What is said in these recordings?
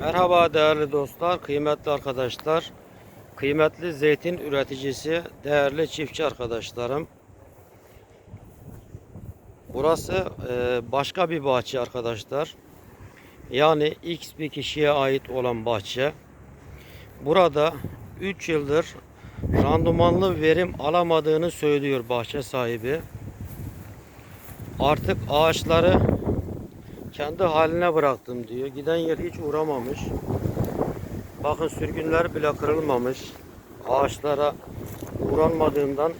Merhaba değerli dostlar, kıymetli arkadaşlar, kıymetli zeytin üreticisi, değerli çiftçi arkadaşlarım. Burası e, başka bir bahçe arkadaşlar. Yani X bir kişiye ait olan bahçe. Burada 3 yıldır randımanlı verim alamadığını söylüyor bahçe sahibi. Artık ağaçları kendi haline bıraktım diyor. Giden yer hiç uğramamış. Bakın sürgünler bile kırılmamış. Ağaçlara uğranmadığından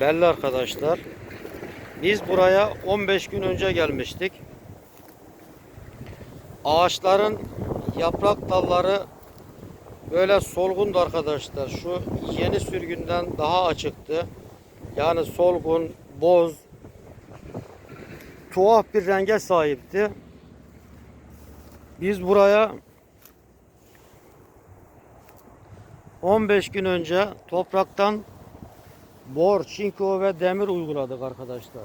belli arkadaşlar. Biz buraya 15 gün önce gelmiştik. Ağaçların yaprak dalları böyle solgundu arkadaşlar. Şu yeni sürgünden daha açıktı. Yani solgun, boz, tuhaf bir renge sahipti. Biz buraya 15 gün önce topraktan bor, çinko ve demir uyguladık arkadaşlar.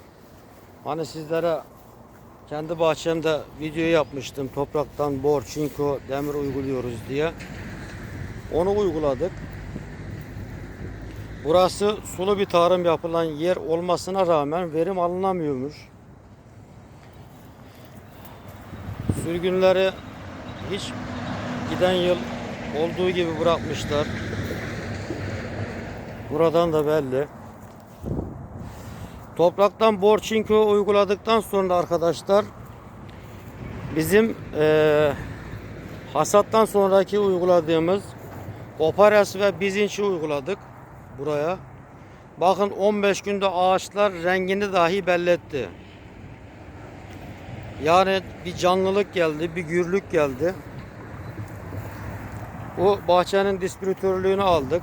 Hani sizlere kendi bahçemde video yapmıştım. Topraktan bor, çinko, demir uyguluyoruz diye. Onu uyguladık. Burası sulu bir tarım yapılan yer olmasına rağmen verim alınamıyormuş. Sürgünleri hiç giden yıl olduğu gibi bırakmışlar. Buradan da belli. Topraktan borçinko uyguladıktan sonra arkadaşlar bizim eee, hasattan sonraki uyguladığımız Opares ve bizinçi uyguladık buraya. Bakın 15 günde ağaçlar rengini dahi belletti. Yani bir canlılık geldi, bir gürlük geldi. Bu bahçenin distribütörlüğünü aldık.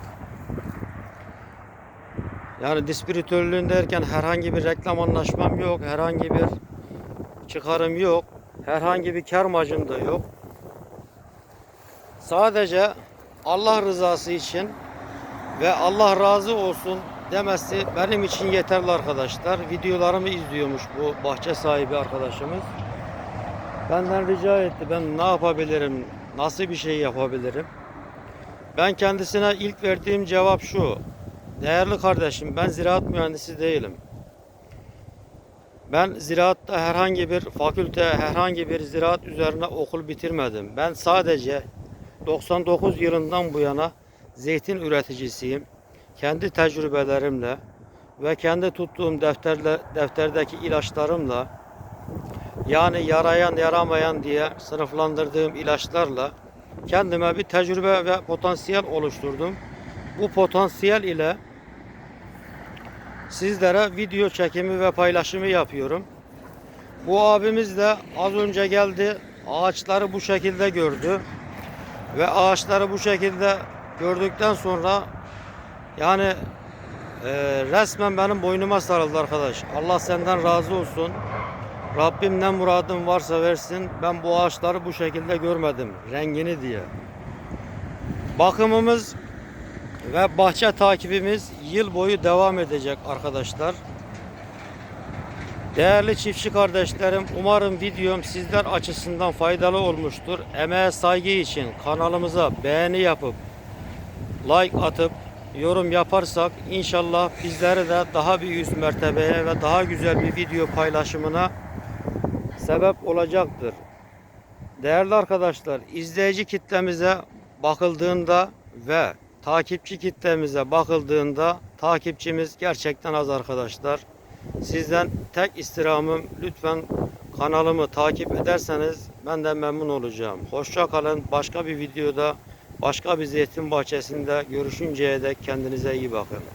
Yani distribütörlüğün derken herhangi bir reklam anlaşmam yok, herhangi bir çıkarım yok, herhangi bir kar marjım da yok. Sadece Allah rızası için ve Allah razı olsun demesi benim için yeterli arkadaşlar. Videolarımı izliyormuş bu bahçe sahibi arkadaşımız. Benden rica etti. Ben ne yapabilirim? Nasıl bir şey yapabilirim? Ben kendisine ilk verdiğim cevap şu. Değerli kardeşim ben ziraat mühendisi değilim. Ben ziraatta herhangi bir fakülte, herhangi bir ziraat üzerine okul bitirmedim. Ben sadece 99 yılından bu yana zeytin üreticisiyim. Kendi tecrübelerimle ve kendi tuttuğum defterle, defterdeki ilaçlarımla yani yarayan yaramayan diye sınıflandırdığım ilaçlarla kendime bir tecrübe ve potansiyel oluşturdum. Bu potansiyel ile sizlere video çekimi ve paylaşımı yapıyorum. Bu abimiz de az önce geldi. Ağaçları bu şekilde gördü. Ve ağaçları bu şekilde gördükten sonra yani e, resmen benim boynuma sarıldı arkadaş. Allah senden razı olsun. Rabbim ne muradın varsa versin. Ben bu ağaçları bu şekilde görmedim. Rengini diye. Bakımımız ve bahçe takibimiz yıl boyu devam edecek arkadaşlar. Değerli çiftçi kardeşlerim, umarım videom sizler açısından faydalı olmuştur. Emeğe saygı için kanalımıza beğeni yapıp, like atıp, yorum yaparsak inşallah bizleri de daha bir üst mertebeye ve daha güzel bir video paylaşımına sebep olacaktır. Değerli arkadaşlar, izleyici kitlemize bakıldığında ve takipçi kitlemize bakıldığında takipçimiz gerçekten az arkadaşlar. Sizden tek istirhamım lütfen kanalımı takip ederseniz ben de memnun olacağım. Hoşça kalın. Başka bir videoda, başka bir zeytin bahçesinde görüşünceye dek kendinize iyi bakın.